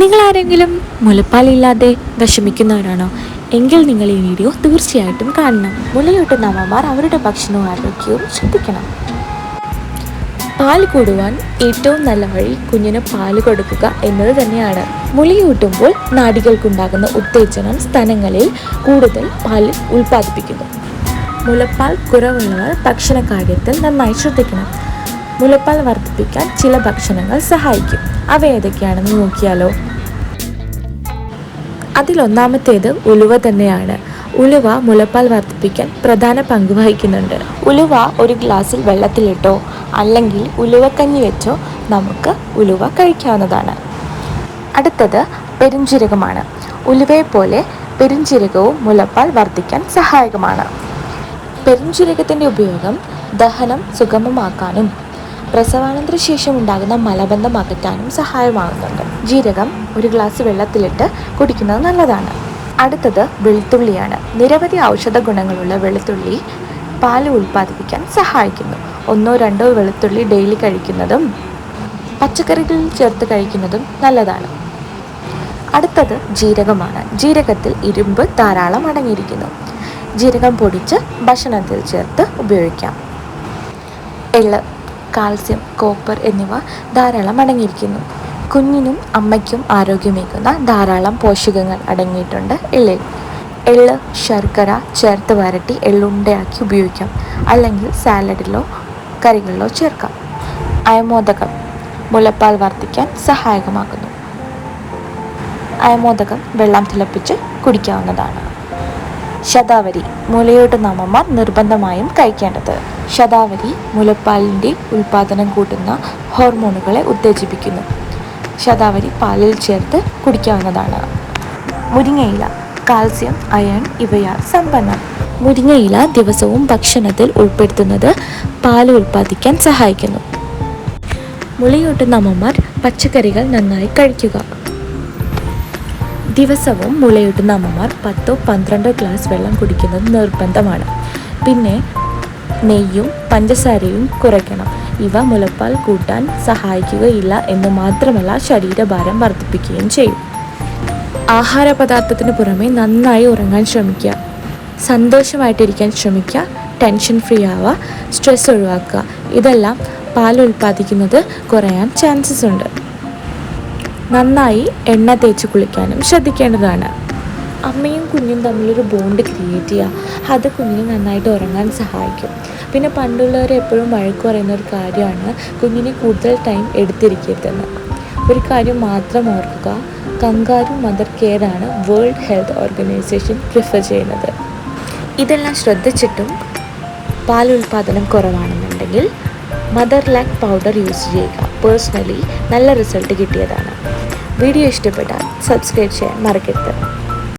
നിങ്ങൾ ആരെങ്കിലും മുലപ്പാലില്ലാതെ വിഷമിക്കുന്നവരാണോ? എങ്കിൽ നിങ്ങൾ ഈ വീഡിയോ തീർച്ചയായിട്ടും കാണണം. മുലയൂട്ടുന്ന അമ്മമാർ അവരുടെ ഭക്ഷണവും ആരോഗ്യവും ശ്രദ്ധിക്കണം. പാൽ കൂടുവാൻ ഏറ്റവും നല്ല വഴി കുഞ്ഞിന് പാൽ കൊടുക്കുക എന്നത് തന്നെയാണ്. മുലയൂട്ടുമ്പോൾ നാടികൾക്കുണ്ടാകുന്ന ഉത്തേജനം സ്ഥലങ്ങളിൽ കൂടുതൽ പാൽ ഉൽപ്പാദിപ്പിക്കുന്നു. മുലപ്പാൽ കുറവുള്ളവർ ഭക്ഷണ കാര്യത്തിൽ നന്നായി ശ്രദ്ധിക്കണം. മുലപ്പാൽ വർദ്ധിപ്പിക്കാൻ ചില ഭക്ഷണങ്ങൾ സഹായിക്കും. അവ ഏതൊക്കെയാണെന്ന് നോക്കിയാലോ? അതിലൊന്നാമത്തേത് ഉലുവ തന്നെയാണ്. ഉലുവ മുലപ്പാൽ വർദ്ധിപ്പിക്കാൻ പ്രധാന പങ്ക് വഹിക്കുന്നുണ്ട്. ഉലുവ ഒരു ഗ്ലാസ്സിൽ വെള്ളത്തിലിട്ടോ അല്ലെങ്കിൽ ഉലുവക്കഞ്ഞി വെച്ചോ നമുക്ക് ഉലുവ കഴിക്കാവുന്നതാണ്. അടുത്തത് പെരുംജീരകമാണ്. ഉലുവയെപ്പോലെ പെരുംജീരകവും മുലപ്പാൽ വർദ്ധിക്കാൻ സഹായകമാണ്. പെരുംജീരകത്തിന്റെ ഉപയോഗം ദഹനം സുഗമമാക്കാനും പ്രസവാനന്തര ശേഷം ഉണ്ടാകുന്ന മലബന്ധം അകറ്റാനും സഹായമാകുന്നുണ്ട്. ജീരകം ഒരു ഗ്ലാസ് വെള്ളത്തിലിട്ട് കുടിക്കുന്നത് നല്ലതാണ്. അടുത്തത് വെളുത്തുള്ളിയാണ്. നിരവധി ഔഷധ ഗുണങ്ങളുള്ള വെളുത്തുള്ളി പാൽ ഉൽപ്പാദിപ്പിക്കാൻ സഹായിക്കുന്നു. ഒന്നോ രണ്ടോ വെളുത്തുള്ളി ഡെയിലി കഴിക്കുന്നതും പച്ചക്കറികളിൽ ചേർത്ത് കഴിക്കുന്നതും നല്ലതാണ്. അടുത്തത് ജീരകമാണ്. ജീരകത്തിൽ ഇരുമ്പ് ധാരാളം അടങ്ങിയിരിക്കുന്നു. ജീരകം പൊടിച്ച് ഭക്ഷണത്തിൽ ചേർത്ത് ഉപയോഗിക്കാം. എള്ള് കാൽസ്യം കോപ്പർ എന്നിവ ധാരാളം അടങ്ങിയിരിക്കുന്നു. കുഞ്ഞിനും അമ്മയ്ക്കും ആരോഗ്യമേകുന്ന ധാരാളം പോഷകങ്ങൾ അടങ്ങിയിട്ടുണ്ട് എള്ളിൽ. എള്ള് ശർക്കര ചേർത്ത് വരട്ടി എള്ളുണ്ടയാക്കി ഉപയോഗിക്കാം. അല്ലെങ്കിൽ സാലഡിലോ കറികളിലോ ചേർക്കാം. അയമോദകം മുലപ്പാൽ വർദ്ധിക്കാൻ സഹായകമാകുന്നു. അയമോദകം വെള്ളം തിളപ്പിച്ച് കുടിക്കാവുന്നതാണ്. ശതാവരി മുലയൂട്ടുന്ന അമ്മമാർ നിർബന്ധമായും കഴിക്കേണ്ടത്. ശതാവരി മുലപ്പാലിന്റെ ഉൽപ്പാദനം കൂട്ടുന്ന ഹോർമോണുകളെ ഉത്തേജിപ്പിക്കുന്നു. ശതാവരി പാലിൽ ചേർത്ത് കുടിക്കാവുന്നതാണ്. മുരിങ്ങയില കാൽസ്യം അയൺ ഇവയാൽ സമ്പന്നം. മുരിങ്ങയില ദിവസവും ഭക്ഷണത്തിൽ ഉൾപ്പെടുത്തുന്നത് പാൽ ഉൽപ്പാദിക്കാൻ സഹായിക്കുന്നു. മുലയൂട്ടുന്ന അമ്മമാർ പച്ചക്കറികൾ നന്നായി കഴിക്കുക. ദിവസവും മുലയൂട്ടുന്ന അമ്മമാർ പത്തോ പന്ത്രണ്ടോ ഗ്ലാസ് വെള്ളം കുടിക്കുന്നത് നിർബന്ധമാണ്. പിന്നെ നെയ്യും പഞ്ചസാരയും കുറയ്ക്കണം. ഇവ മുലപ്പാൽ കൂട്ടാൻ സഹായിക്കുകയില്ല എന്ന് മാത്രമല്ല ശരീരഭാരം വർദ്ധിപ്പിക്കുകയും ചെയ്യും. ആഹാര പദാർത്ഥത്തിന് പുറമെ നന്നായി ഉറങ്ങാൻ ശ്രമിക്കുക. സന്തോഷമായിട്ടിരിക്കാൻ ശ്രമിക്കുക. ടെൻഷൻ ഫ്രീ ആവുക. സ്ട്രെസ് ഒഴിവാക്കുക. ഇതെല്ലാം പാൽ ഉൽപ്പാദിക്കുന്നത് കുറയാൻ ചാൻസസ് ഉണ്ട്. നന്നായി എണ്ണ തേച്ച് കുളിക്കാനും ശ്രദ്ധിക്കേണ്ടതാണ്. അമ്മയും കുഞ്ഞും തമ്മിലൊരു ബോണ്ട് ക്രിയേറ്റ് ചെയ്യുക അത് കുഞ്ഞിനെ നന്നായിട്ട് ഉറങ്ങാൻ സഹായിക്കും. പിന്നെ പണ്ടുള്ളവർ എപ്പോഴും വഴക്ക് പറയുന്ന ഒരു കാര്യമാണ് കുഞ്ഞിനെ കൂടുതൽ ടൈം എടുത്തിരിക്കരുതെന്ന്. ഒരു കാര്യം മാത്രം ഓർക്കുക കങ്കാരു മദർ കെയർ ആണ് വേൾഡ് ഹെൽത്ത് ഓർഗനൈസേഷൻ പ്രിഫർ ചെയ്യുന്നത്. ഇതെല്ലാം ശ്രദ്ധിച്ചിട്ടും പാൽ ഉൽപ്പാദനം കുറവാണെന്നുണ്ടെങ്കിൽ മദർ ലാക്ക് പൗഡർ യൂസ് ചെയ്യുക. പേഴ്സണലി നല്ല റിസൾട്ട് കിട്ടിയതാണ്. വീഡിയോ ഇഷ്ടപ്പെട്ടാൽ സബ്സ്ക്രൈബ് ചെയ്യാൻ മറക്കരുത്.